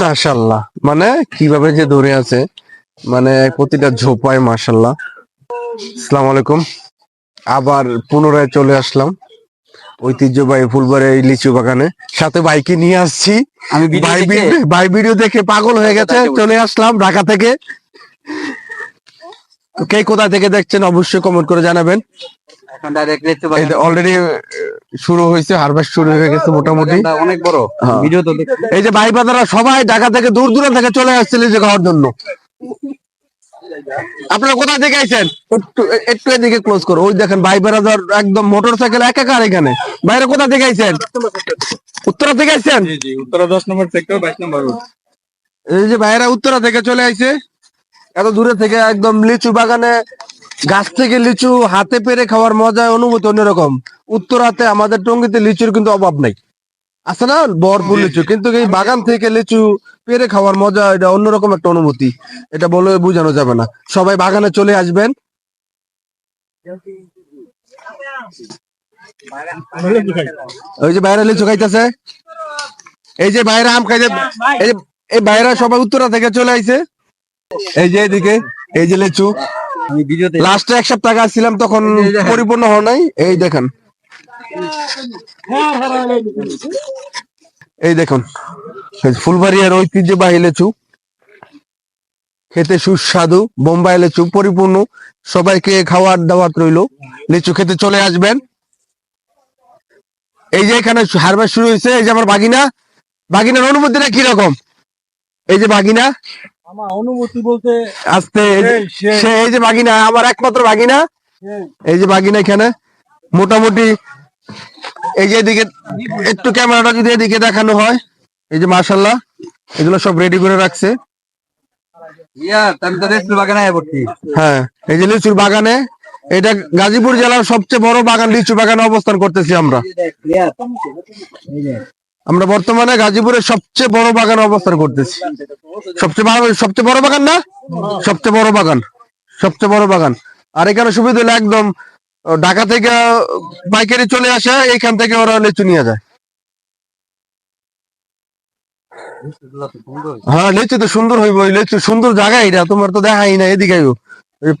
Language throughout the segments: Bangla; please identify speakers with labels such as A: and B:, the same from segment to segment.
A: মাশাল্লাহ মানে কীভাবে যে ধরে আছে মানে প্রতিটা ঝোপায় মাশাল্লাহ আসসালামু আলাইকুম। আবার পুনরায় চলে আসলাম ঐতিহ্যবাহী ফুলবাড়ি এই লিচু বাগানে। সাথে বাইকে নিয়ে আসছি।
B: আমি
A: ভাই ভিডিও দেখে পাগল হয়ে গেছে। চলে আসলাম ঢাকা থেকে। তো কে কোথা থেকে দেখছেন অবশ্যই কমেন্ট করে জানাবেন।
B: এখন ডাইরেক্ট
A: অলরেডি শুরু হয়েছে হারভেস্ট শুরু হয়ে গেছে মোটামুটি।
B: অনেক বড়।
A: হ্যাঁ।
B: ভিডিও তো
A: এই যে ভাই বাদারা সবাই ঢাকা থেকে দূর দূরান্ত থেকে চলে আসছে লিচু খাওয়ার জন্য। আপনারা কোথা থেকে আইছেন? একটু একটু এদিকে ক্লোজ করো। ওই দেখেন ভাই বেড়াদার একদম মোটর সাইকেল একাকার এখানে। বাইরে কোথা থেকে আইছেন? উত্তরা থেকে আইছেন?
B: জি জি উত্তরা দশ নম্বর সেক্টর বাইশ নম্বর রোড
A: এই যে ভাইরা উত্তরা থেকে চলে আইছে। এত দূরে থেকে একদম লিচু বাগানে গাছ থেকে লিচু হাতে পেরে খাওয়ার মজা অনুভূতি অন্যরকম। উত্তরাতে আমাদের টঙ্গিতে লিচুর কিন্তু অভাব নাই। আছে না? ভরপুর লিচু। কিন্তু এই বাগান থেকে লিচু পেরে খাওয়ার মজা এটা অন্যরকম একটা অনুভূতি। এটা বলে বোঝানো যাবে না। সবাই বাগানে চলে আসবেন। ওই যে বাইরে লিচু খাইতেছে। এই যে বাইরে আম খাইতে এই যে এই বাইরা সবাই উত্তরা থেকে চলে আইছে। এই যে এদিকে এই যে লেচু। লাস্টে এক সপ্তাহ আসছিলাম তখন পরিপূর্ণ হওয়া নাই। এই দেখেন। এই দেখুন ফুলবাড়িয়ার ঐতিহ্যবাহী লেচু। খেতে সুস্বাদু বোম্বাই লেচু পরিপূর্ণ। সবাইকে খাওয়ার দাওয়াত রইল। লিচু খেতে চলে আসবেন। এই যে এখানে হারভেস্ট শুরু হয়েছে এই যে আমার বাগিনা। বাগিনার অনুভূতিটা কীরকম? এই যে বাগিনা।
B: আমার অনুভূতি বলতে
A: আস্তে এই যে- সে এই যে বাগিনা আমার একমাত্র বাগিনা। এই যে বাগিনা এখানে। মোটামুটি এই যে এদিকে একটু ক্যামেরাটা যদি এদিকে দেখানো হয় এই যে মার্শাল্লাহ এগুলো সব রেডি করে রাখছে।
B: ইয়া
A: হ্যাঁ এই যে লিচুর বাগানে এটা গাজীপুর জেলার সবচেয়ে বড় বাগান লিচু বাগানে অবস্থান করতেছি আমরা। আমরা বর্তমানে গাজীপুরের সবচেয়ে বড় বাগান অবস্থান করতেছি। সবচেয়ে বড় সবচেয়ে বড় বাগান না? সবচেয়ে বড় বাগান, সবচেয়ে বড় বাগান। আর এখানে সুবিধা হলো একদম ঢাকা থেকে পাইকারি চলে আসে এখান থেকে ওরা লিচু নিয়ে যায়। হ্যাঁ লিচু তো সুন্দর হইব লিচু সুন্দর জায়গা এটা তোমার তো দেখাই না এদিকে।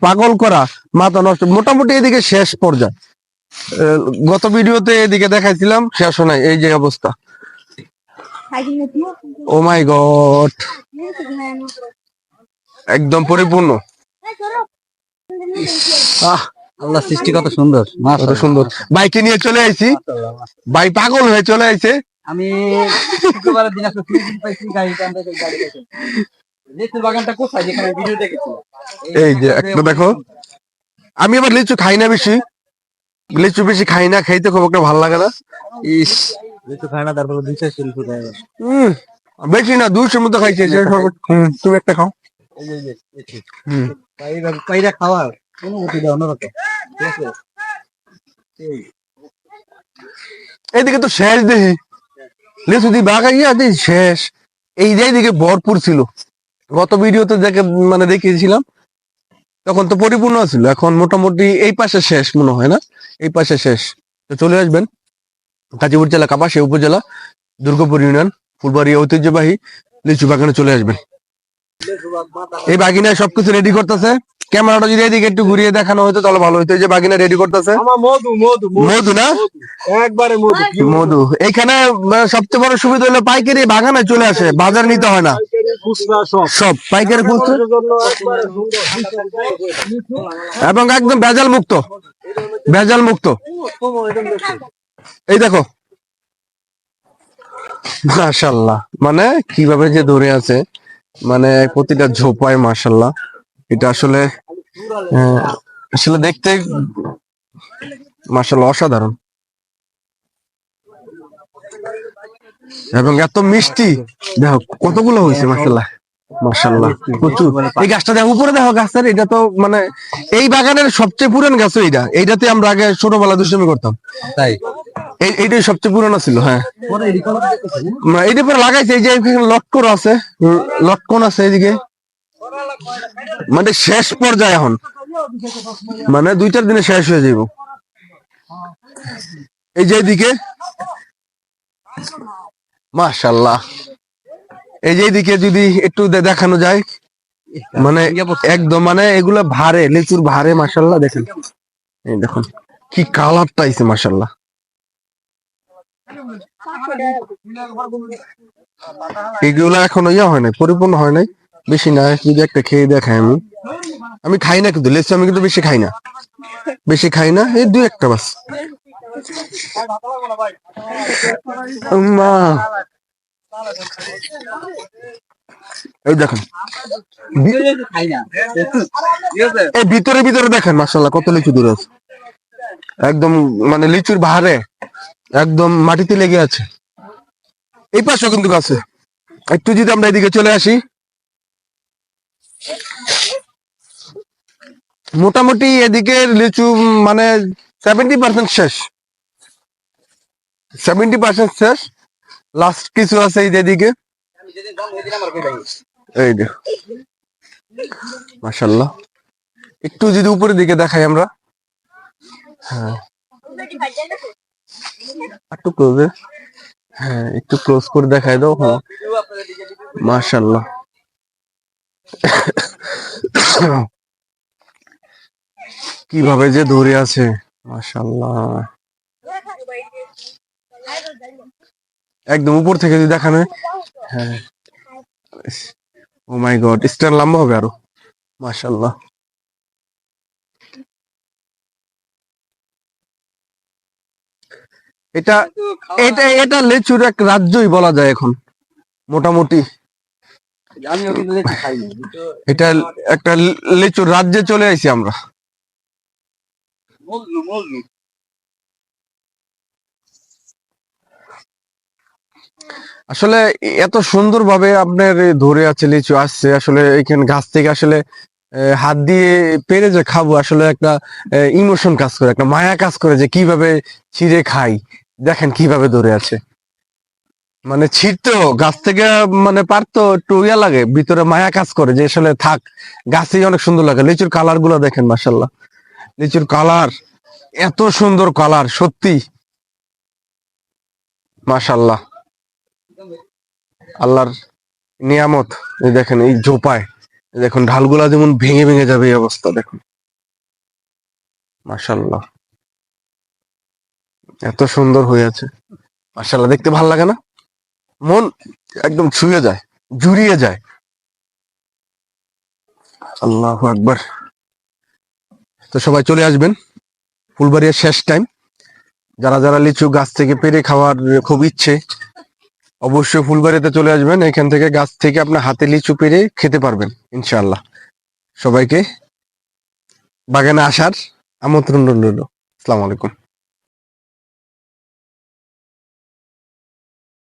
A: পাগল করা, মাথা নষ্ট, মোটামুটি এদিকে শেষ পর্যায়ে। গত ভিডিওতে এদিকে দেখাইছিলাম, শেষ নাই, এই যে অবস্থা। ও মাই গড একদম পরিপূর্ণ। আহ
B: আল্লাহ সৃষ্টি কত সুন্দর
A: কত সুন্দর। বাইকে নিয়ে চলে আইছি। ভাই পাগল হয়ে চলে আইছে।
B: আমি শুক্রবারের দিন আসলে পাইছি গাড়ি টানতে গাড়ি গেছে লেচুর বাগানটা কোথায়? যেখানে ভিডিও দেখেছিলাম
A: এই যে একটা দেখো। আমি আবার লিচু খাই না বেশি। লিচু বেশি খাই না খাইতে খুব একটা ভালো লাগে না।
B: ইস। খায় না তারপর
A: বেশি না দুইশোর মতো খাইছে তুমি একটা খাও।
B: অনুভূতিটা অন্যরকম? ঠিক আছে?
A: এইদিকে তো শেষ দেখি। লিচু দি বাগাইয়া দি শেষ। এই যে এইদিকে ভরপুর ছিল। গত ভিডিওতে দেখে মানে দেখিয়েছিলাম। তখন তো পরিপূর্ণ ছিল। এখন মোটামুটি এই পাশে শেষ মনে হয় না? এই পাশে শেষ। তো চলে আসবেন। গাজীপুর জেলা কাপাসী উপজেলা দুর্গাপুর ইউনিয়ন ফুলবাড়ি ঐতিহ্যবাহী লিচু বাগানে চলে আসবেন। এই বাগিনায় সবকিছু রেডি করতেছে। ক্যামেরাটা যদি এদিকে একটু ঘুরিয়ে দেখানো হতো তাহলে ভালো হতো যে বাগিনা রেডি করতেছে।
B: মধু
A: না?
B: একবারে মধু।
A: এখানে সবচেয়ে বড় সুবিধা হলো পাইকারি বাগানে চলে আসে। বাজার নিতে হয় না।
B: সব।
A: সব পাইকারি খুচরো। এবং একদম ভেজাল মুক্ত ভেজাল মুক্ত এই দেখো। মাশাল্লাহ। মানে কীভাবে যে ধরে আছে মানে প্রতিটা ঝোপায় মাশাল্লাহ। এটা আসলে আসলে দেখতে মাশাল্লাহ অসাধারণ। এবং এত মিষ্টি। দেখো, কতগুলো হয়েছে মাশাল্লাহ। মাশাল্লাহ, প্রচুর। এই গাছটা দেখো, উপরে দেখো গাছের, এটা তো মানে এই বাগানের সবচেয়ে পুরান গাছ এইটা। এইটাতে আমরা আগে ছোটবেলা দুষ্টমি করতাম।
B: তাই?
A: এইটাই সবচেয়ে পুরানো ছিল হ্যাঁ।
B: পরে রিকল করতেছি
A: না, এইটা পরে লাগাইছে এই যে লটকন আছে লটকন আছে এইদিকে। মানে শেষ পর্যায়ে এখন। মানে দুই চার দিনে শেষ হয়ে যাইব। এই যে এদিকে মাশাল্লাহ এই যে এইদিকে যদি একটু দেখানো যায় মানে একদম মানে এগুলা ভারে লিচুর ভারে মাসাল্লাহ দেখেন। এই দেখুন কি কালারটা আইছে মাসাল্লাহ এগুলো এখনও ইয়ে হয় নাই, পরিপূর্ণ হয় নাই। বেশি না, যদি একটা খেয়ে দেখাই আমি। আমি খাই না কিন্তু, লেচু আমি কিন্তু বেশি খাই না। বেশি খাই না, এই দুই একটা বাস। মা এই দেখেন। ভিতরে ভিতরে দেখেন মাসাল্লাহ কত লিচু দূরে আছে। একদম মানে লিচুর বাহারে। একদম মাটিতে লেগে আছে। এই পাশেও কিন্তু আছে একটু যদি আমরা এদিকে চলে আসি। মোটামুটি এদিকে লিচু মানে সেভেন্টি পার্সেন্ট শেষ। সেভেন্টি পার্সেন্ট শেষ। লাস্ট কিছু আছে এই যে এদিকে।
B: আমি যেদিন জন্ম হয়েছিল আমার কই ভাই
A: এই যে। মাশাল্লাহ একটু যদি উপরের দিকে দেখাই আমরা। হ্যাঁ। একটু ক্লোজে হ্যাঁ একটু ক্লোজ করে দেখাই দাও হ্যাঁ মাশাল্লাহ কীভাবে যে ধরে আছে মাশাল্লাহ একদম উপর থেকে যদি দেখানো হ্যাঁ। ও মাই গড স্টার লম্বা হবে আরও। মাশাল্লাহ এটা এটা এটা লেচুর এক রাজ্যই বলা যায় এখন মোটামুটি। এটা একটা লেচুর রাজ্যে চলে আইছি আমরা। আসলে এত সুন্দর ভাবে আপনার ধরে আছে লিচু আসছে আসলে এখানে গাছ থেকে আসলে হাত দিয়ে পেরে যে খাব আসলে একটা ইমোশন কাজ করে একটা মায়া কাজ করে যে কীভাবে ছিঁড়ে খাই। দেখেন কীভাবে ধরে আছে। মানে ছিটতো, গাছ থেকে মানে পারতো, একটু ইয়া লাগে, ভিতরে মায়া কাজ করে, যে আসলে থাক, গাছেই অনেক সুন্দর লাগে। লিচুর কালারগুলো দেখেন মাসাল্লাহ লিচুর কালার এত সুন্দর কালার সত্যি। মাশাল্লাহ আল্লাহর নিয়ামত, এই দেখেন, এই জোপায় দেখুন, ঢালগুলা যেমন ভেঙে ভেঙে যাবে এই অবস্থা, দেখুন। মাশাল্লাহ এত সুন্দর হয়ে আছে। মাশাল্লাহ দেখতে ভালো লাগে না? মন একদম ছুঁয়ে যায়, জুড়িয়ে যায়। আল্লাহ আকবার। তো সবাই চলে আসবেন ফুলবাড়িয়ার শেষ টাইম যারা যারা লিচু গাছ থেকে পেরে খাওয়ার খুব ইচ্ছে, অবশ্যই ফুলবাড়িতে চলে আসবেন। এখান থেকে গাছ থেকে আপনার হাতে লিচু পেরে খেতে পারবেন, ইনশাআল্লাহ। সবাইকে বাগানে আসার আমন্ত্রণ রইল। আসসালামু আলাইকুম।